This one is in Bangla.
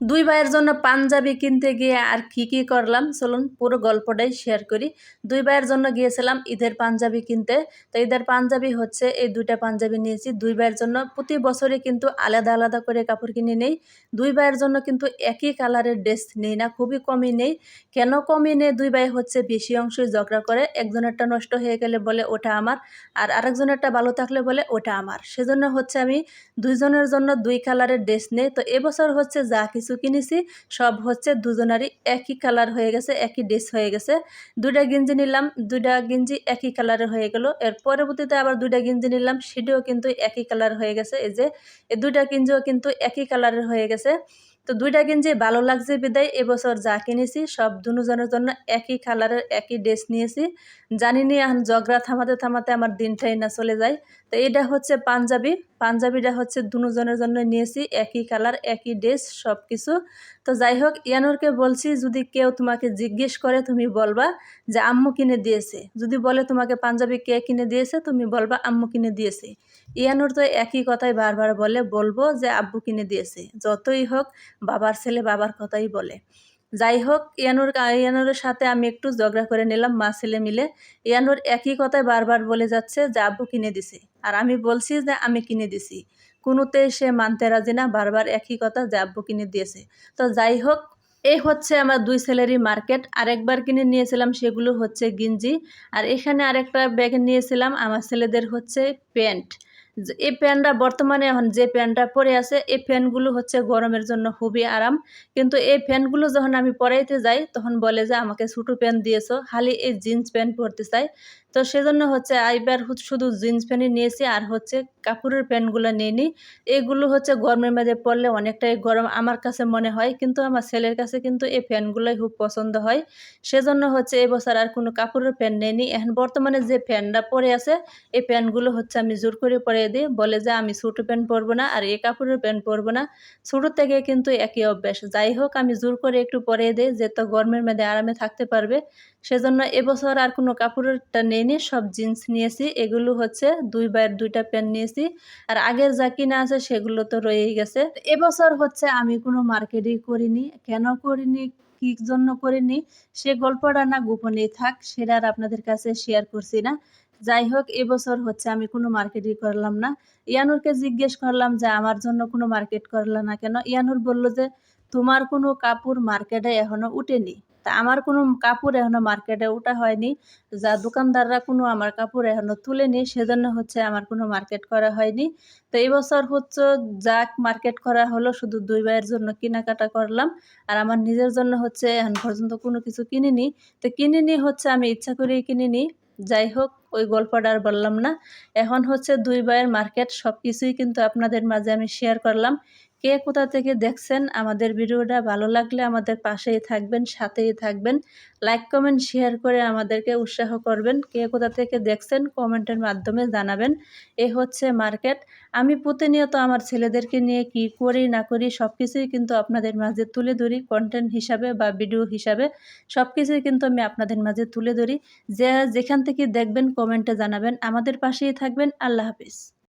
দুই ভাইয়ের জন্য পাঞ্জাবি কিনতে গিয়ে আর কি কি করলাম? চলুন পুরো গল্পটাই শেয়ার করি। দুই ভাইয়ের জন্য গিয়েছিলাম ঈদের পাঞ্জাবি কিনতে। তো ঈদের পাঞ্জাবি হচ্ছে, এই দুইটা পাঞ্জাবি নিয়েছি। দুই ভাইয়ের জন্য প্রতি বছরে কিন্তু আলাদা আলাদা করে কাপড় কিনে নেই। দুই ভাইয়ের জন্য কিন্তু একই কালারের ড্রেস নেই না, খুবই কমই নেই। কেন কমই নেই? দুই ভাই হচ্ছে বেশি অংশই ঝগড়া করে। একজনেরটা নষ্ট হয়ে গেলে বলে, ওটা আমার। আর আরেকজনেরটা ভালো থাকলে বলে, ওটা আমার। সেজন্য হচ্ছে আমি দুইজনের জন্য দুই কালারের ড্রেস নেই। তো এবছর হচ্ছে যা কিছু কিনেছি, সব হচ্ছে দুজনারই একই কালার হয়ে গেছে, একই ড্রেস হয়ে গেছে। দুইটা গেঞ্জি নিলাম, দুইটা গেঞ্জি একই কালারের হয়ে গেল। এর পরবর্তীতে আবার দুইটা গেঞ্জি নিলাম, সেটাও কিন্তু একই কালার হয়ে গেছে। এই যে, এই দুইটা গেঞ্জিও কিন্তু একই কালারের হয়ে গেছে। তো দুইটা গেঞ্জি ভালো লাগছে বিদায়, এবছর যা কিনেছি, সব দুজনের জন্য একই কালারের একই ড্রেস নিয়েছি। জানি নি এখন ঝগড়া থামাতে থামাতে আমার দিনটাই না চলে যায়। তো এটা হচ্ছে পাঞ্জাবি। পাঞ্জাবিটা হচ্ছে দুজনের জন্য নিয়েছি, একই কালার, একই ড্রেস সব কিছু তো যাই হোক ইয়ানুরকে বলছি, যদি কেউ তোমাকে জিজ্ঞেস করে, তুমি বলবা যে, আম্মু কিনে দিয়েছে। যদি বলে তোমাকে পাঞ্জাবি কে কিনে দিয়েছে, তুমি বলবা, আম্মু কিনে দিয়েছে। ইয়ানুর তো একই কথাই বারবার বলে, বলব যে, আব্বু কিনে দিয়েছে। যতই হোক, বাবার ছেলে বাবার কথাই বলে। যাই হোক ইয়ানুর ইয়ানুরের সাথে আমি একটু ঝগড়া করে নিলাম, মা ছেলে মিলে। ইয়ানুর একই কথাই বারবার বলে যাচ্ছে যে কিনে দিছে। আর আমি বলছি যে, আমি কিনে দিছি। কোনোতেই সে মানতে রাজি না, বারবার একই কথা যে, আব্বু কিনে দিয়েছে। তো যাই হোক এই হচ্ছে আমার দুই ছেলেরই মার্কেট। আরেকবার কিনে নিয়েছিলাম, সেগুলো হচ্ছে গিঞ্জি। আর এখানে আরেকটা ব্যাগ নিয়েছিলাম, আমার ছেলেদের হচ্ছে প্যান্ট। এই প্যান্টটা বর্তমানে এখন যে প্যান্টটা পরে আছে, এই প্যান্টগুলো হচ্ছে গরমের জন্য খুবই আরাম। কিন্তু এই প্যান্টগুলো যখন আমি পরাইতে যাই, তখন বলে যে আমাকে ছোটো প্যান্ট দিয়েছ, খালি এই জিন্স প্যান্ট পরতে চাই। তো সেজন্য হচ্ছে আইবার শুধু জিন্স প্যান্টই নিয়েছি, আর হচ্ছে কাপড়ের প্যান্টগুলো নিইনি। এগুলো হচ্ছে গরমের মধ্যে পরলে অনেকটাই গরম আমার কাছে মনে হয়, কিন্তু আমার ছেলের কাছে কিন্তু এই প্যান্টগুলোই খুব পছন্দ হয়। সেজন্য হচ্ছে এবছর আর কোনো কাপড়ের প্যান্ট নেইনি। এখন বর্তমানে যে প্যান্টটা পরে আছে, এই প্যান্টগুলো হচ্ছে আমি জোর করে পরে দিই। বলে যে আমি ছোটো প্যান্ট পরবো না, আর এই কাপড়ের প্যান্ট পরবো না। ছোটোর থেকে কিন্তু একই অভ্যাস। যাই হোক, আমি জোর করে একটু পরে দিই, যে তো গরমের মধ্যে আরামে থাকতে পারবে। সেজন্য এবছর আর কোনো কাপড়েরটা নেইনি সব জিন্স নিয়েছি। এগুলো হচ্ছে দুই বাইর দুইটা প্যান্ট নিয়েছি। আর আগের যা কিনা আছে সেগুলো তো রয়েই গেছে। এবছর হচ্ছে আমি কোনো মার্কেটই করিনি। কেন করিনি? কি জন্য করিনি? সে গল্পটা না গোপনেই থাক, সেটা আর আপনাদের কাছে শেয়ার করছি না। যাই হোক, এবছর হচ্ছে আমি কোনো মার্কেটই করলাম না। ইয়ানুরকে জিজ্ঞেস করলাম যে, আমার জন্য কোনো মার্কেট করলাম না কেন? ইয়ানুর বলল যে, তোমার কোনো কাপড় মার্কেটে এখনও উঠেনি। তা আমার কোনো কাপড় এখনও মার্কেটে ওঠা হয়নি। যা দোকানদাররা কোনো আমার কাপড় এখনও তুলেনি, সেজন্য হচ্ছে আমার কোনো মার্কেট করা হয়নি। তো এবছর হচ্ছে যা মার্কেট করা হলো, শুধু দুই ভাইয়ের জন্য কেনাকাটা করলাম। আর আমার নিজের জন্য হচ্ছে এখন পর্যন্ত কোনো কিছু কিনিনি। তো কিনিনি হচ্ছে আমি ইচ্ছা করেই কিনিনি। যাই হোক, ওই গল্পটা আর বললাম না। এখন হচ্ছে দুই ভাইয়ের মার্কেট সব কিছুই কিন্তু আপনাদের মাঝে আমি শেয়ার করলাম। কে কোথা থেকে দেখছেন আমাদের ভিডিওটা ভালো লাগলে আমাদের পাশেই থাকবেন, সাথেই থাকবেন। লাইক কমেন্ট শেয়ার করে আমাদেরকে উৎসাহ করবেন। কে কোথা থেকে দেখছেন কমেন্টের মাধ্যমে জানাবেন। এ হচ্ছে মার্কেট। আমি প্রতিনিয়ত আমার ছেলেদেরকে নিয়ে কি করি, না করি সব কিছুই কিন্তু আপনাদের মাঝে তুলে ধরি কন্টেন্ট হিসাবে বা ভিডিও হিসাবে। সব কিছুই কিন্তু আমি আপনাদের মাঝে তুলে ধরি। যে যেখান থেকে দেখবেন কমেন্টে জানাবেন। আমাদের পাশেই থাকবেন। আল্লাহ হাফিজ।